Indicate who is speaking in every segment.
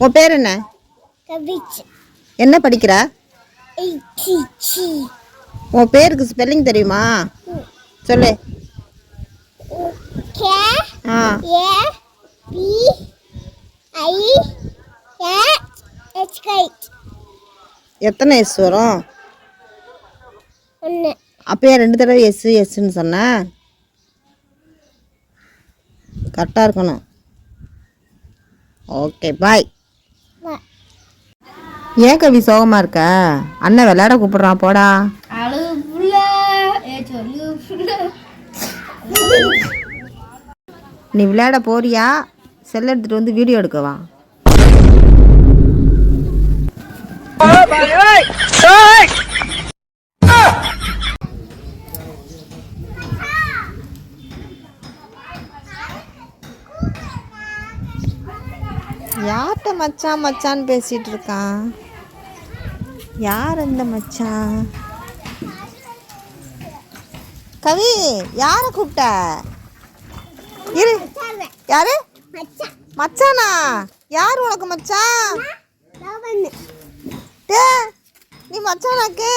Speaker 1: உன் பேர் என்ன? என்ன படிக்கிற? உன் பேருக்கு ஸ்பெல்லிங் தெரியுமா? சொல்லு. ஆ. எத்தனை எஸ் வரும்? அப்பயே ரெண்டு தடவை எஸ் எஸ்ன்னு சொன்னேன் கரெக்டாக இருக்கணும். ஓகே பாய் ஏன் கவி சோகமாக இருக்க? அண்ணன் விளையாட கூப்பிடுறான் போடா. நீ விளையாட போறியா? செல் எடுத்துட்டு வந்து வீடியோ எடுக்கவா யார்கிட்ட மச்சான் மச்சான்னு பேசிட்டு இருக்கான்? யார் இந்த மச்சான்? கவி யாரை கூப்பிட்ட? இரு. யாரு?
Speaker 2: மச்சானா?
Speaker 1: யார் உனக்கு மச்சான்? டே நீ மச்சானாக்கு?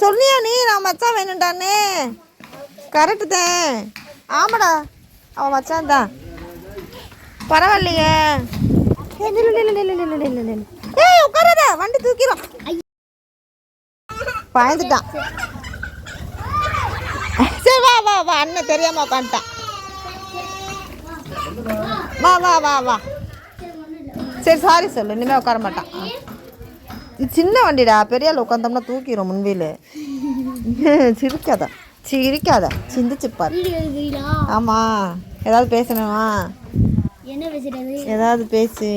Speaker 1: சொன்னியா நீ நான் மச்சான் வேணும்டான்னு? கரெக்டு தான் ஆமாடா அவன் மச்சான் தான் பரவாயில்லையே. ஏய், நில்லு, நில்லு, நில்லு, நில்லு, நில்லு, நில்லு. உட்காராத வண்டி தூக்கிடும் பயந்துட்டான். சரி வா வா வா அண்ணன் தெரியாம உட்காந்துட்டான். வா வா வா வா. சரி சாரி சொல்லு. இனிமேல் உட்கார மாட்டான். இது சின்ன வண்டிடா. பெரிய ஆள் உட்காந்தோம்னா தூக்கிடும் முன்வீல் சிரிக்காத. சிரிக்காத சிந்திச்சு பாரு.
Speaker 2: வீடியோ எடுக்கிறீங்களா
Speaker 1: ஆமாம் ஏதாவது பேசணுமா?
Speaker 2: என்ன பேசுறது?
Speaker 1: ஏதாவது பேசு.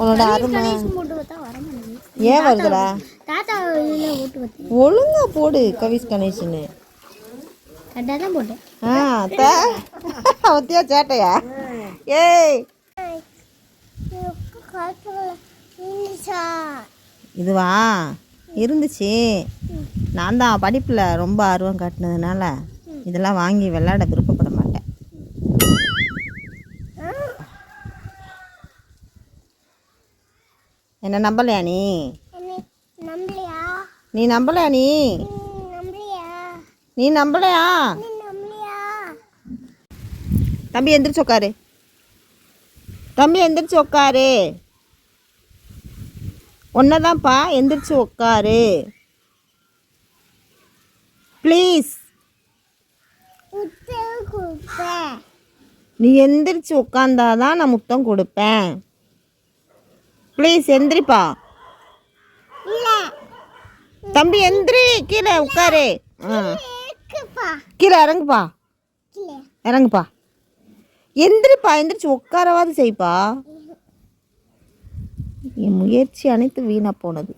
Speaker 1: உன்னோட அருமை. ஏன் வருதுடா? ஒழுங்கா போடு கவிஸ் கணேஷ்னு
Speaker 2: கரெக்டாக தான் போட்டேன்.
Speaker 1: ஆ ஒத்தியா சேட்டையா? ஏய். இதுவா? இருந்துச்சு. நான் தான் படிப்பில் ரொம்ப ஆர்வம் காட்டினதுனால இதெல்லாம் வாங்கி விளையாட விருப்பப்பட மாட்டேன் என்ன நம்பலையா நீ? நீ நம்பலையா நீ? நீ நம்பலையா? தம்பி எந்திரிச்சு உட்காரு தம்பி எந்திரிச்சு உட்காரு ஒன்னதான்ப்பா எந்திரிச்சு உட்காரு ப்ளீஸ் நீ எந்திரிச்சு உட்காந்தாதான் நான் முத்தம் கொடுப்பேன். ப்ளீஸ் எந்திரிப்பா தம்பி எந்திரி. கீழே உட்காரு. ஆ. கீழே இறங்குப்பா இறங்குப்பா எந்திரிப்பா எந்திரிச்சு உட்காரவாது செய்ப்பா. என் முயற்சி அனைத்து வீணாக போனது.